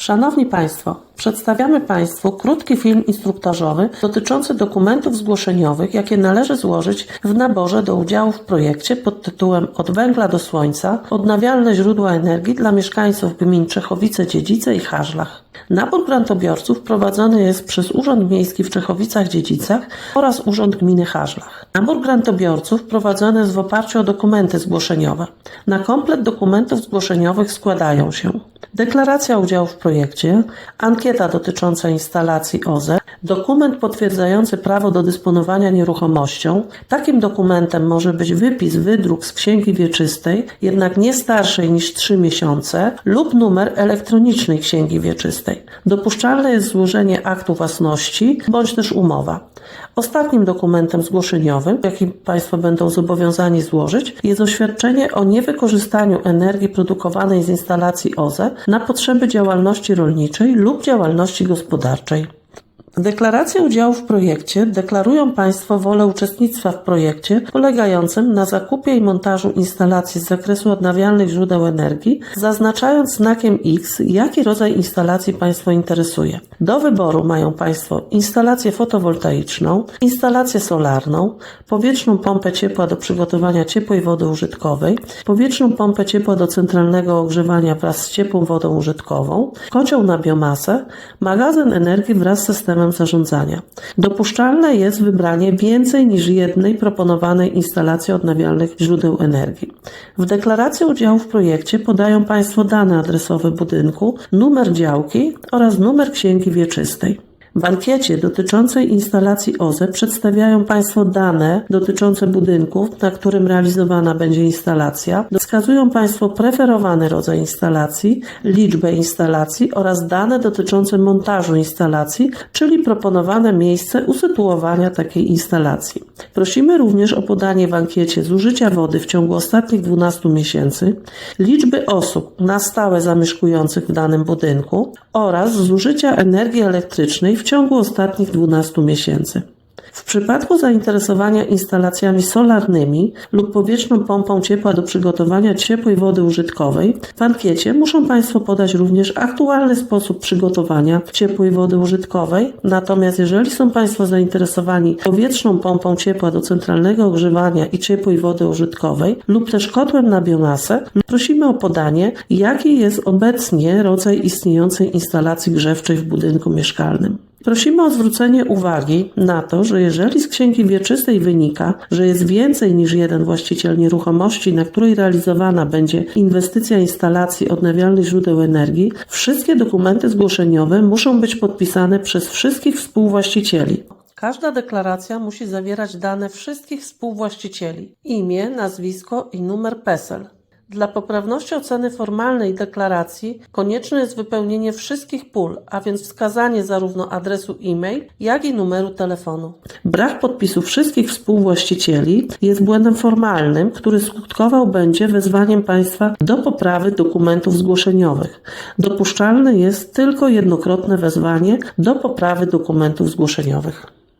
Szanowni Państwo, przedstawiamy Państwu krótki film instruktażowy dotyczący dokumentów zgłoszeniowych, jakie należy złożyć w naborze do udziału w projekcie pod tytułem Od węgla do słońca odnawialne źródła energii dla mieszkańców gmin Czechowice-Dziedzice i Harzlach. Nabór grantobiorców prowadzony jest przez Urząd Miejski w Czechowicach-Dziedzicach oraz Urząd Gminy Harzlach. Nabór grantobiorców prowadzony jest w oparciu o dokumenty zgłoszeniowe. Na komplet dokumentów zgłoszeniowych składają się deklaracja udziału w projekcie, ankieta dotycząca instalacji OZE, dokument potwierdzający prawo do dysponowania nieruchomością. Takim dokumentem może być wypis, wydruk z księgi wieczystej, jednak nie starszej niż 3 miesiące lub numer elektronicznej księgi wieczystej. Dopuszczalne jest złożenie aktu własności bądź też umowa. Ostatnim dokumentem zgłoszeniowym, jaki Państwo będą zobowiązani złożyć, jest oświadczenie o niewykorzystaniu energii produkowanej z instalacji OZE na potrzeby działalności rolniczej lub działalności gospodarczej. Deklaracje udziału w projekcie deklarują Państwo wolę uczestnictwa w projekcie polegającym na zakupie i montażu instalacji z zakresu odnawialnych źródeł energii, zaznaczając znakiem X, jaki rodzaj instalacji Państwo interesuje. Do wyboru mają Państwo instalację fotowoltaiczną, instalację solarną, powietrzną pompę ciepła do przygotowania ciepłej wody użytkowej, powietrzną pompę ciepła do centralnego ogrzewania wraz z ciepłą wodą użytkową, kocioł na biomasę, magazyn energii wraz z systemem zarządzania. Dopuszczalne jest wybranie więcej niż jednej proponowanej instalacji odnawialnych źródeł energii. W deklaracji udziału w projekcie podają Państwo dane adresowe budynku, numer działki oraz numer księgi wieczystej. W ankiecie dotyczącej instalacji OZE przedstawiają Państwo dane dotyczące budynków, na którym realizowana będzie instalacja. Wskazują Państwo preferowany rodzaj instalacji, liczbę instalacji oraz dane dotyczące montażu instalacji, czyli proponowane miejsce usytuowania takiej instalacji. Prosimy również o podanie w ankiecie zużycia wody w ciągu ostatnich 12 miesięcy, liczby osób na stałe zamieszkujących w danym budynku oraz zużycia energii elektrycznej w ciągu ostatnich 12 miesięcy. W przypadku zainteresowania instalacjami solarnymi lub powietrzną pompą ciepła do przygotowania ciepłej wody użytkowej, w ankiecie muszą Państwo podać również aktualny sposób przygotowania ciepłej wody użytkowej. Natomiast jeżeli są Państwo zainteresowani powietrzną pompą ciepła do centralnego ogrzewania i ciepłej wody użytkowej lub też kotłem na biomasę, prosimy o podanie, jaki jest obecnie rodzaj istniejącej instalacji grzewczej w budynku mieszkalnym. Prosimy o zwrócenie uwagi na to, że jeżeli z księgi wieczystej wynika, że jest więcej niż jeden właściciel nieruchomości, na której realizowana będzie inwestycja instalacji odnawialnych źródeł energii, wszystkie dokumenty zgłoszeniowe muszą być podpisane przez wszystkich współwłaścicieli. Każda deklaracja musi zawierać dane wszystkich współwłaścicieli: imię, nazwisko i numer PESEL. Dla poprawności oceny formalnej deklaracji konieczne jest wypełnienie wszystkich pól, a więc wskazanie zarówno adresu e-mail, jak i numeru telefonu. Brak podpisu wszystkich współwłaścicieli jest błędem formalnym, który skutkował będzie wezwaniem państwa do poprawy dokumentów zgłoszeniowych. Dopuszczalne jest tylko jednokrotne wezwanie do poprawy dokumentów zgłoszeniowych.